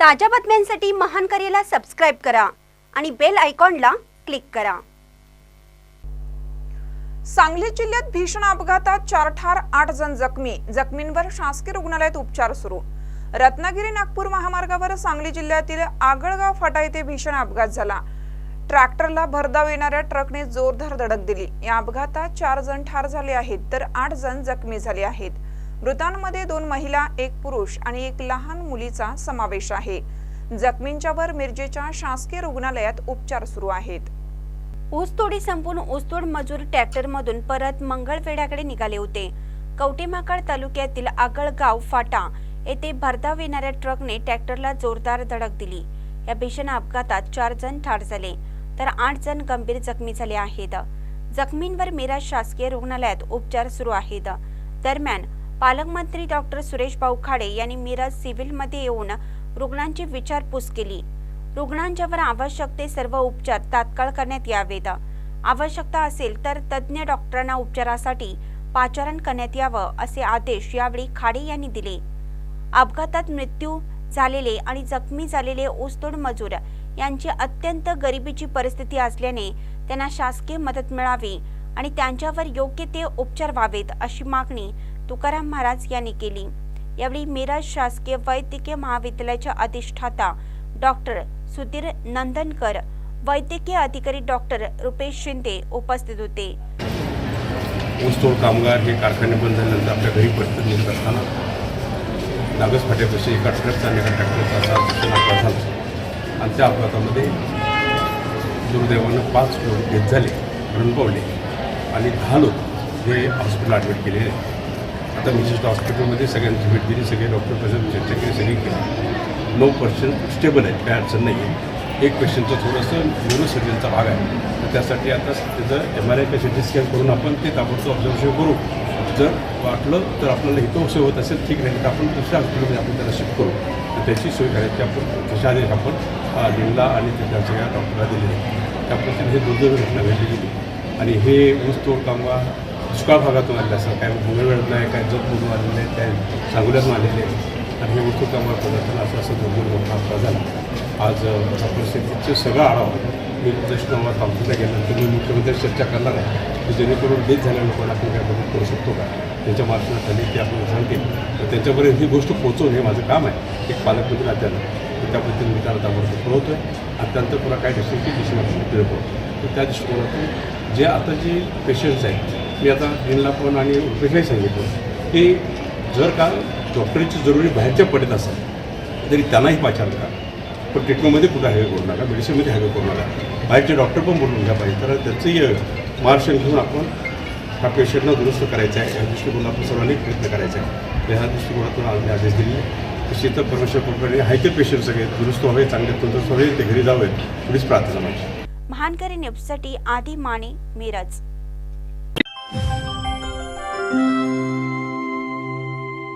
ताज्या बातम्यांसाठी महान करेला सबस्क्राईब करा आणि बेल आयकॉनला क्लिक करा. सांगली जिल्ह्यात भीषण अपघातात चार ठार आठ जण जखमी. जखमींवर शासकीय रुग्णालयात उपचार सुरू. रत्नागिरी नागपूर महामार्गावर सांगली जिल्ह्यातील आगळगाव फाटा येथे भीषण अपघात झाला. ट्रॅक्टरला भरधाव येणाऱ्या ट्रकने जोरदार धडक दिली. या अपघातात चार जण ठार झाले आहेत तर आठ जण जखमी झाले आहेत. मृतांमध्ये दोन महिला एक पुरुष आणि एक लहान मुलीचा समावेश आहे. जखमींच्यावर मिरजेच्या शासकीय रुग्णालयात उपचार सुरू आहेत. ऊसतोडी संपून ऊसतोड मजूर ट्रॅक्टरमधून परत मंगळवेढ्याकडे निघाले होते. कवटेमाकड तालुक्यातील आगळगाव फाटा येथे भरधाव येणाऱ्या ट्रकने ट्रॅक्टरला जोरदार धडक दिली. या भीषण अपघातात चार जण ठार झाले तर आठ जण गंभीर जखमी झाले आहेत. जखमींवर मिराज शासकीय रुग्णालयात उपचार सुरू आहेत. दरम्यान पालकमंत्री डॉक्टर सुरेश भाऊ खाडे यांनी मिरज सिव्हिलमध्ये येऊन रुग्णांची विचारपूस केली. रुग्णांच्यावर आवश्यक ते सर्व उपचार तात्काळ करण्यात यावेत. आवश्यकता असेल तर तज्ज्ञ डॉक्टरांना उपचारासाठी पाचारण करण्यात यावं असे आदेश यावेळी खाडे यांनी दिले. अपघातात मृत्यू झालेले आणि जखमी झालेले ऊसतोड मजूर यांची अत्यंत गरिबीची परिस्थिती असल्याने त्यांना शासकीय मदत मिळावी आणि त्यांच्यावर योग्य ते उपचार व्हावेत अशी मागणी तुकाराम महाराज यांनी केली. यावेळी मिरज शासकीय वैद्यकीय महाविद्यालयाच्या अधिष्ठाता डॉक्टर सुधीर नंदनकर वैद्यकीय अधिकारी डॉक्टर रुपेश शिंदे उपस्थित होते. ऊसतोड कामगार हे कारखाने बंद झाल्यानंतर आपल्या घरी परत निघत असताना नागस फाट्यापाशी एका ट्रकचा आणि एका ट्रॅक्टरचा असा अपघात झाला. आणि त्या अपघातामध्ये दुर्दैवानं पाच लोक घेत झाले मरण पावले आणि दहा लोक हे हॉस्पिटल ॲडमिट केलेले आहेत. आता विशिष्ट हॉस्पिटलमध्ये सगळ्यांची भेट दिली सगळे डॉक्टर पेशंट चर्चा केली सगळी केली. नऊ पर्सेंट स्टेबल आहे काय अडचण नाही आहे एक पेशंटचं थोडंसं न्यूरोसर्जनचा भाग आहे. तर त्यासाठी आता त्याचं एम आर आय का स्कॅन करून आपण ते ताबडतोब ऑब्झर्वेशन करू. जर वाटलं तर आपल्याला इथं सोय होत असेल ठीक नाही तर आपण दुसऱ्या हॉस्पिटलमध्ये आपण त्याला शिफ्ट करू. तर त्याची सोय करायची आपण तशा आदेश आपण निमला आणि त्या सगळ्या डॉक्टरला दिलेले त्या पद्धतीने हे दुर्दैव घटना घडली गेली आणि हे ऊसतोड कामगार दुष्काळ भागातून आले असं काय मंगळवेळात नाही काय जतमधून आलेले आहेत काय सांगोल्यातून आलेले आणि हे ऊसतोड कामावर पदार्थाला असं असं दुर्गुण मोठा अपघात झाला. आज परिस्थितीचं सगळं आढावा मी दशनामा तालुक्याला गेल्यानंतर मी मुख्यमंत्र्यांशी चर्चा करणार आहे की जेणेकरून डेथ झालेल्या लोकांना आपण काय मदत करू शकतो का? त्यांच्या मार्फत ते आपण सांगतील तर त्यांच्यापर्यंत ही गोष्ट पोहोचवणं हे माझं काम आहे एक पालकमंत्री नात्यानं तर त्या पद्धतीने मी त्याला ताबडतोब पुरवतो आहे आणि त्यानंतर पुन्हा काय दिसेल की दिशेने आपण फिरतो तर त्या दृष्टिकोनातून जे आता जे पेशंट्स आहेत मी आता दिनला पण आणि रुपेशलाही सांगितलं की जर का डॉक्टरची जरुरी बाहेरच्या पडत असेल तरी त्यांनाही पाचार करा. पण ट्रीटमेंटमध्ये कुठं हॅवे करू नका मेडिसिनमध्ये हॅवे करू नका. बाहेरचे डॉक्टर पण बोलून घ्या पाहिजे. तर त्याचंही मार्गदर्शन घेऊन आपण हा पेशंटला दुरुस्त करायचा आहे. या दृष्टिकोनातून आपण सर्वांनी प्रयत्न करायचा आहे. ह्या दृष्टिकोनातून आम्ही आदेश दिले. तशी तर परमेश्वर कृपेने आहे ते पेशंट सगळे दुरुस्त व्हावे चांगले तंदुरुस्त व्हावे ते घरी जावे एवढीच प्रार्थना माझी. महानकरी न्यूजसाठी आदी माने मिरज.